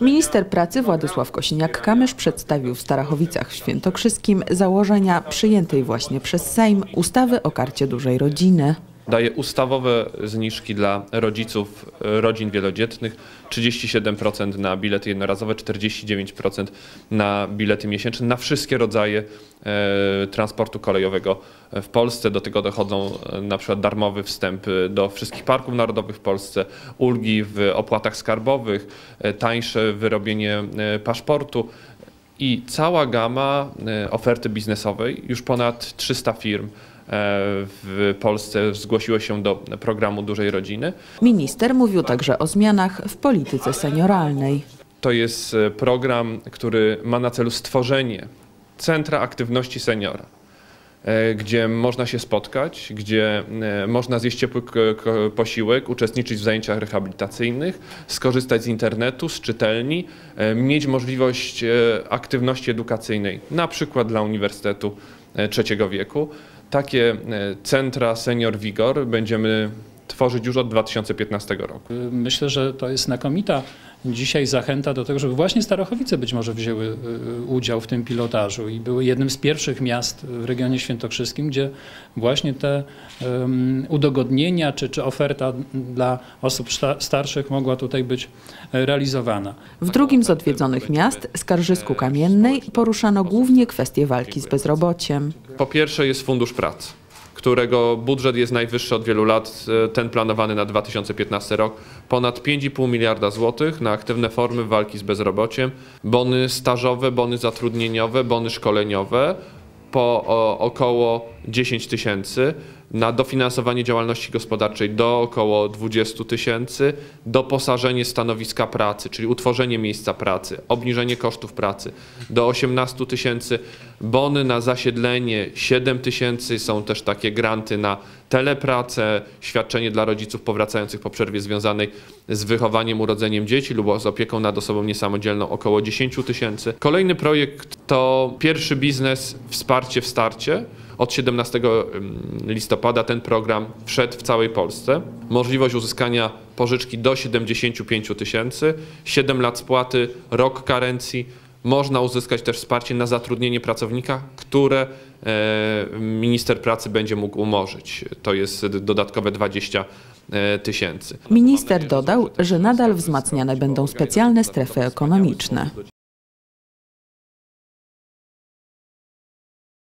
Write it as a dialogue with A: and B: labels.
A: Minister pracy Władysław Kosiniak-Kamysz przedstawił w Starachowicach Świętokrzyskim założenia przyjętej właśnie przez Sejm ustawy o karcie dużej rodziny.
B: Daje ustawowe zniżki dla rodziców e, rodzin wielodzietnych, 37% na bilety jednorazowe, 49% na bilety miesięczne, na wszystkie rodzaje e, transportu kolejowego w Polsce. Do tego dochodzą e, na przykład darmowy wstęp do wszystkich parków narodowych w Polsce, ulgi w opłatach skarbowych, tańsze wyrobienie paszportu. I cała gama oferty biznesowej, już ponad 300 firm w Polsce zgłosiło się do programu Dużej Rodziny.
A: Minister mówił także o zmianach w polityce senioralnej.
B: To jest e, program, który ma na celu stworzenie Centra Aktywności Seniora, e, gdzie można się spotkać, gdzie e, można zjeść ciepły posiłek, uczestniczyć w zajęciach rehabilitacyjnych, skorzystać z internetu, z czytelni, e, mieć możliwość e, aktywności edukacyjnej, na przykład dla Uniwersytetu e, Trzeciego Wieku. Takie e, centra Senior Vigor będziemy tworzyć już od 2015 roku.
C: Myślę, że to jest znakomita dzisiaj zachęta do tego, żeby właśnie Starochowice być może wzięły y, udział w tym pilotażu i były jednym z pierwszych miast w regionie świętokrzyskim, gdzie właśnie te um, udogodnienia czy, czy oferta dla osób starszych mogła tutaj być e, realizowana.
A: W drugim z odwiedzonych miast, Skarżysku Kamiennej, poruszano głównie kwestie walki z bezrobociem.
B: Po pierwsze jest Fundusz Pracy, którego budżet jest najwyższy od wielu lat, e, ten planowany na 2015 rok. Ponad 5,5 miliarda złotych na aktywne formy walki z bezrobociem, bony stażowe, bony zatrudnieniowe, bony szkoleniowe po około 10 tysięcy, na dofinansowanie działalności gospodarczej do około 20 tysięcy, doposażenie stanowiska pracy, czyli utworzenie miejsca pracy, obniżenie kosztów pracy do 18 tysięcy, bony na zasiedlenie 7 tysięcy, są też takie granty na telepracę, świadczenie dla rodziców powracających po przerwie związanej z wychowaniem, urodzeniem dzieci lub z opieką nad osobą niesamodzielną około 10 tysięcy. Kolejny projekt to pierwszy biznes Wsparcie w starcie. Od 17 listopada ten program wszedł w całej Polsce. Możliwość uzyskania pożyczki do 75 tysięcy, 7 lat spłaty, rok karencji. Można uzyskać też wsparcie na zatrudnienie pracownika, które e, minister pracy będzie mógł umorzyć. To jest dodatkowe 20 e, tysięcy.
A: Minister dodał, że nadal wzmacniane będą specjalne strefy ekonomiczne.